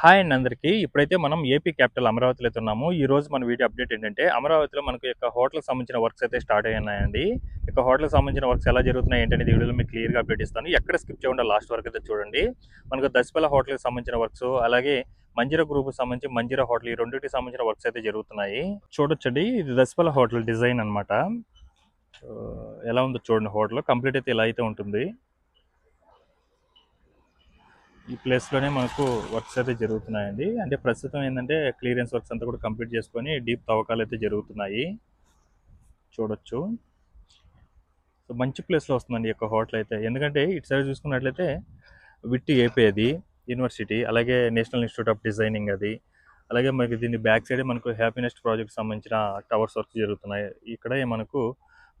Hi అండి అందరికీ. ఇప్పుడైతే మనం ఏపీ క్యాపిటల్ అమరావతిలో అయితే ఉన్నాము. ఈ రోజు మన వీడియో అప్డేట్ ఏంటంటే అమరావతిలో మనకు యొక్క హోటల్కి సంబంధించిన వర్క్స్ అయితే స్టార్ట్ అయ్యాయండి. ఇక హోటల్కి సంబంధించిన వర్క్స్ ఎలా జరుగుతున్నాయి ఏంటనేది వీడియోలో మీకు క్లియర్గా అప్డేట్ ఇస్తాను. ఎక్కడ స్కిప్ చేయకుండా లాస్ట్ వరకు అయితే చూడండి. మనకు దశపల్ల హోటల్కి సంబంధించిన వర్క్స్ అలాగే మంజీరా గ్రూప్ సంబంధించి మంజీరా హోటల్ ఈ రెండింటికి సంబంధించిన వర్క్స్ అయితే జరుగుతున్నాయి. చూడొచ్చండి. ఇది దశపల్ల హోటల్ డిజైన్ అన్నమాట. ఎలా ఉందో చూడండి హోటల్. కంప్లీట్ అయితే ఇలా అయితే ఉంటుంది. ఈ ప్లేస్లోనే మనకు వర్క్స్ అయితే జరుగుతున్నాయండి. అంటే ప్రస్తుతం ఏంటంటే క్లియరెన్స్ వర్క్స్ అంతా కూడా కంప్లీట్ చేసుకొని డీప్ తవ్వకాలు అయితే జరుగుతున్నాయి. చూడొచ్చు. సో మంచి ప్లేస్లో వస్తుందండి ఈ యొక్క హోటల్ అయితే. ఎందుకంటే ఇటు సైడ్ చూసుకున్నట్లయితే విట్టి ఏపీ యూనివర్సిటీ అలాగే నేషనల్ ఇన్స్టిట్యూట్ ఆఫ్ డిజైనింగ్ అది. అలాగే మనకి దీని బ్యాక్ సైడ్ మనకు హ్యాపీనెస్ట్ ప్రాజెక్ట్ సంబంధించిన టవర్స్ వర్క్స్ జరుగుతున్నాయి. ఇక్కడే మనకు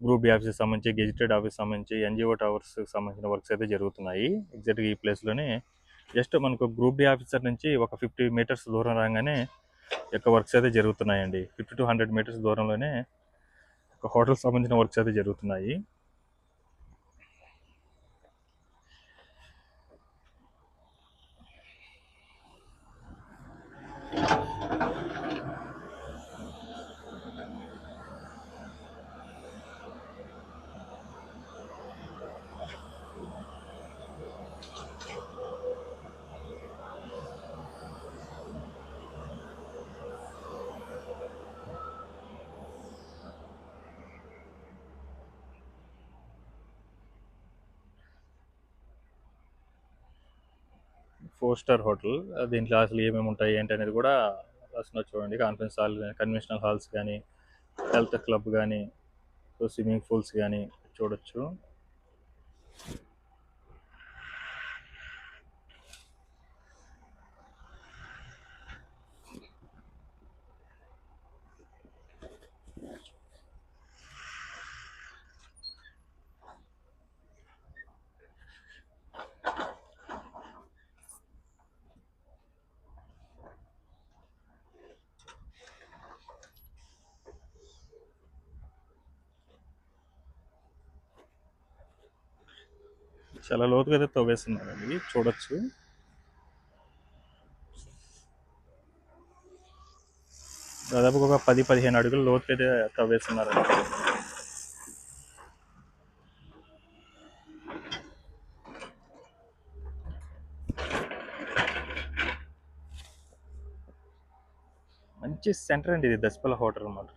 గ్రూప్ ఆఫీస్కి సంబంధించి గెజిటెడ్ ఆఫీస్ సంబంధించి ఎన్జిఓ టవర్స్కి సంబంధించిన వర్క్స్ అయితే జరుగుతున్నాయి. ఎగ్జాక్ట్గా ఈ ప్లేస్లోనే జస్ట్ మనకు గ్రూప్ డి ఆఫీసర్ నుంచి ఒక ఫిఫ్టీ మీటర్స్ దూరం రాగానే యొక్క వర్క్స్ అయితే జరుగుతున్నాయండి. ఫిఫ్టీ టు హండ్రెడ్ మీటర్స్ దూరంలోనే ఒక హోటల్ సంబంధించిన వర్క్స్ అయితే జరుగుతున్నాయి. Four star hotel. దీంట్లో అసలు ఏమేమి ఉంటాయి ఏంటి అనేది కూడా రాసిన చూడండి. కాన్ఫరెన్స్ హాల్ కన్వెన్షనల్ హాల్స్ కానీ హెల్త్ క్లబ్ కానీ స్విమ్మింగ్ పూల్స్ కానీ చూడొచ్చు. చాలా లోతుగా అయితే తవ్వేస్తున్నారండి. చూడొచ్చు. దాదాపు ఒక పది పదిహేను అడుగులు లోతుగా అయితే తవ్వేస్తున్నారండి. మంచి సెంటర్ అండి ఇది. దశపల్ల హోటల్ అనమాట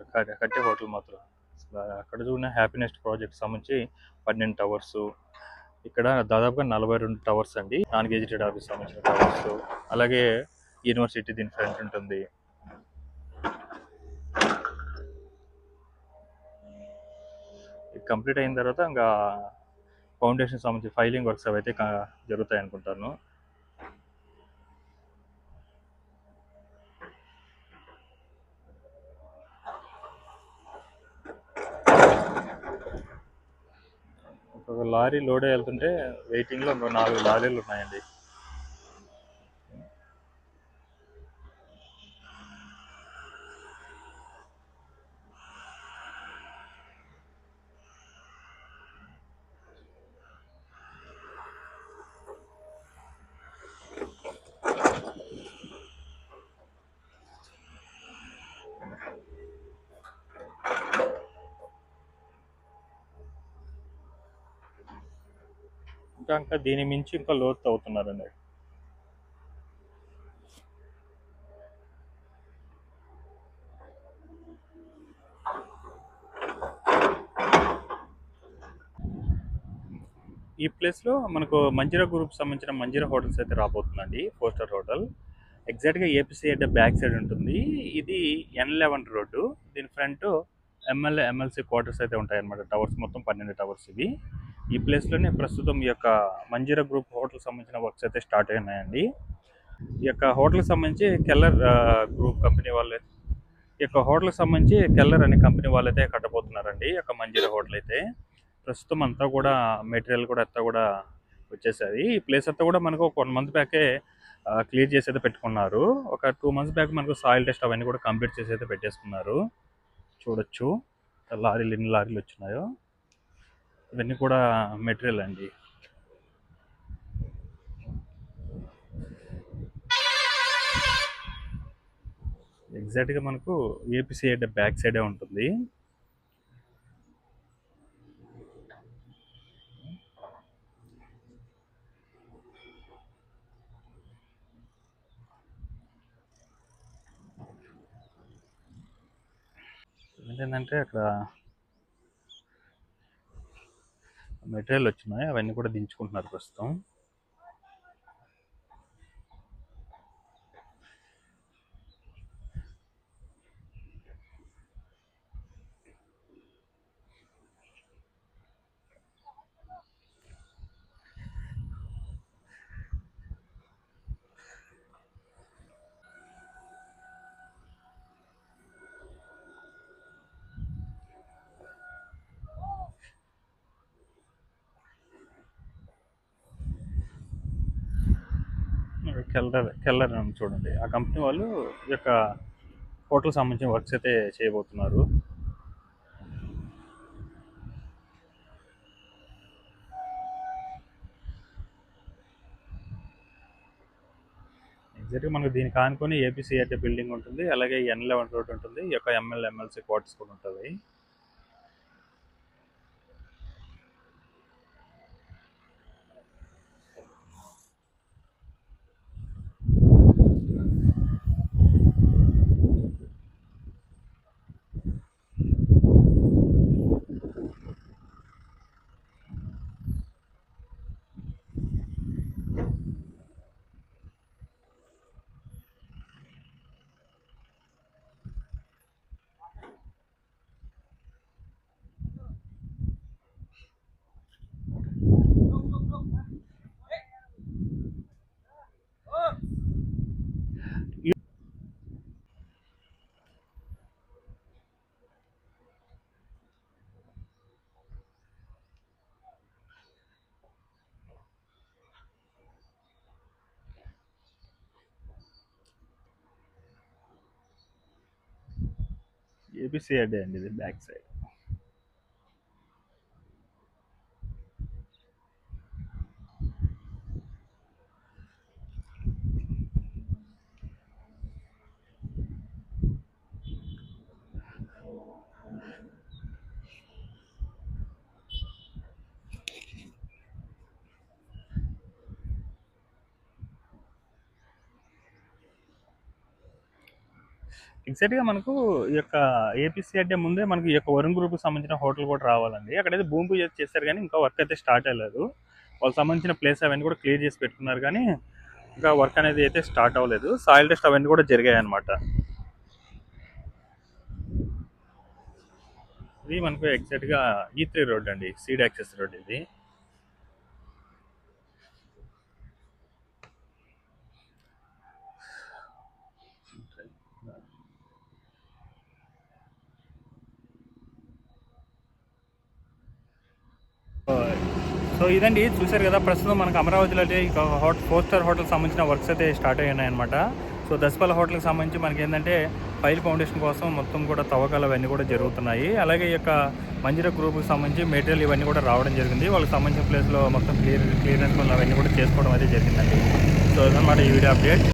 కట్టే హోటల్ మాత్రం. అక్కడ చూసిన హ్యాపీనెస్ట్ ప్రాజెక్ట్ సంబంధించి పన్నెండు టవర్స్ ఇక్కడ దాదాపుగా నలభై రెండు టవర్స్ అండి. నాన్ గెజిటెడ్ ఆఫీస్ సంబంధించిన టవర్స్. అలాగే యూనివర్సిటీ దీని ఫ్రంట్ ఉంటుంది. కంప్లీట్ అయిన తర్వాత ఇంకా ఫౌండేషన్ సంబంధించి ఫైలింగ్ వర్క్స్ అవి అయితే జరుగుతాయి అనుకుంటాను లారీ లోడ్ వెళ్తుంటే వెయిటింగ్లో ఇంకో నాలుగు లారీలు ఉన్నాయండి. ఇంకా ఇంకా దీని మించి ఇంకా లోతు అవుతున్నారండి ఈ ప్లేస్లో మనకు మంజిరా గ్రూప్ సంబంధించిన మంజిరా హోటల్స్ అయితే రాబోతుందండి ఫోర్ స్టార్ హోటల్ ఎగ్జాక్ట్గా ఏపీసీ అంటే బ్యాక్ సైడ్ ఉంటుంది. ఇది ఎన్ లెవెన్ రోడ్డు దీని ఫ్రంట్ ఎమ్మెల్యే ఎమ్మెల్సీ క్వార్టర్స్ అయితే ఉంటాయన్నమాట. టవర్స్ మొత్తం పన్నెండు టవర్స్ ఇవి. ఈ ప్లేస్లోనే ప్రస్తుతం ఈ యొక్క మంజీర గ్రూప్ హోటల్ సంబంధించిన వర్క్స్ అయితే స్టార్ట్ అయినాయండి. ఈ యొక్క హోటల్కి సంబంధించి కెల్లర్ గ్రూప్ కంపెనీ వాళ్ళే. ఈ యొక్క హోటల్కి సంబంధించి కెల్లర్ అనే కంపెనీ వాళ్ళైతే కట్టబోతున్నారండి ఈ యొక్క మంజిరా హోటల్ అయితే. ప్రస్తుతం అంతా కూడా మెటీరియల్ కూడా అంతా కూడా వచ్చేసాయి ఈ ప్లేస్ అంతా కూడా మనకు ఒక వన్ మంత్ బ్యాకే క్లియర్ చేసి అయితే పెట్టుకున్నారు. ఒక టూ మంత్స్ బ్యాక్ మనకు సాయిల్ టెస్ట్ అవన్నీ కూడా కంప్లీట్ చేసి అయితే పెట్టేసుకున్నారు. చూడొచ్చు. లారీలు ఎన్ని లారీలు వచ్చినాయో. ఇవన్నీ కూడా మెటీరియల్ అండి. ఎగ్జాక్ట్గా మనకు ఏపీసీఐ బ్యాక్ సైడే ఉంటుంది. ఏంటంటే అక్కడ మెటీరియల్ వచ్చినాయి అవన్నీ కూడా దించుకుంటున్నారు ప్రస్తుతం. కెల్లర్ కెల్లర్ అని చూడండి. ఆ కంపెనీ వాళ్ళు ఈ యొక్క హోటల్ సంబంధించిన వర్క్స్ అయితే చేయబోతున్నారు. ఎగ్జాక్ట్గా మనకు దీనికి ఆనుకొని ఏపీసీ అయితే బిల్డింగ్ ఉంటుంది. అలాగే ఎన్ లెవెన్ రోడ్ ఉంటుంది. ఈ యొక్క ఎంఎల్ ఎమ్మెల్సీ క్వార్టర్స్ కూడా ఉంటుంది. you see at the end is the back side. ఎగ్జాక్ట్గా మనకు ఈ యొక్క ఏపీసీ అంటే ముందే మనకి ఈ యొక్క వరుణ్ గ్రూప్కి సంబంధించిన హోటల్ కూడా రావాలండి. అక్కడైతే భూమి పూజ చేశారు కానీ ఇంకా వర్క్ అయితే స్టార్ట్ అవ్వలేదు వాళ్ళకి సంబంధించిన ప్లేస్ అవన్నీ కూడా క్లియర్ చేసి పెట్టుకున్నారు కానీ ఇంకా వర్క్ అనేది అయితే స్టార్ట్ అవ్వలేదు. సాయిల్ టెస్ట్ అవన్నీ కూడా జరిగాయి అనమాట ఇది మనకు ఎగ్జాక్ట్గా ఈ త్రీ రోడ్ అండి. సీడ్ యాక్సెస్ రోడ్ ఇది. సో ఇదండి చూశారు కదా ప్రస్తుతం మనకు అమరావతిలో అయితే ఇక ఫోర్ స్టార్ హోటల్ సంబంధించిన వర్క్స్ అయితే స్టార్ట్ అయ్యాయి అనమాట సో దసపల్ల హోటల్కి సంబంధించి మనకి ఏంటంటే ఫైల్ ఫౌండేషన్ కోసం మొత్తం కూడా తవ్వకాలు అవన్నీ కూడా జరుగుతున్నాయి. అలాగే ఈ యొక్క మంజిర గ్రూప్కి సంబంధించి మెటీరియల్ ఇవన్నీ కూడా రావడం జరిగింది. వాళ్ళకి సంబంధించిన ప్లేస్లో మొత్తం క్లియర్ క్లియరెన్స్ అవన్నీ కూడా చేసుకోవడం అయితే జరిగిందండి. సో అదనమాట ఈ వీడియో అప్డేట్.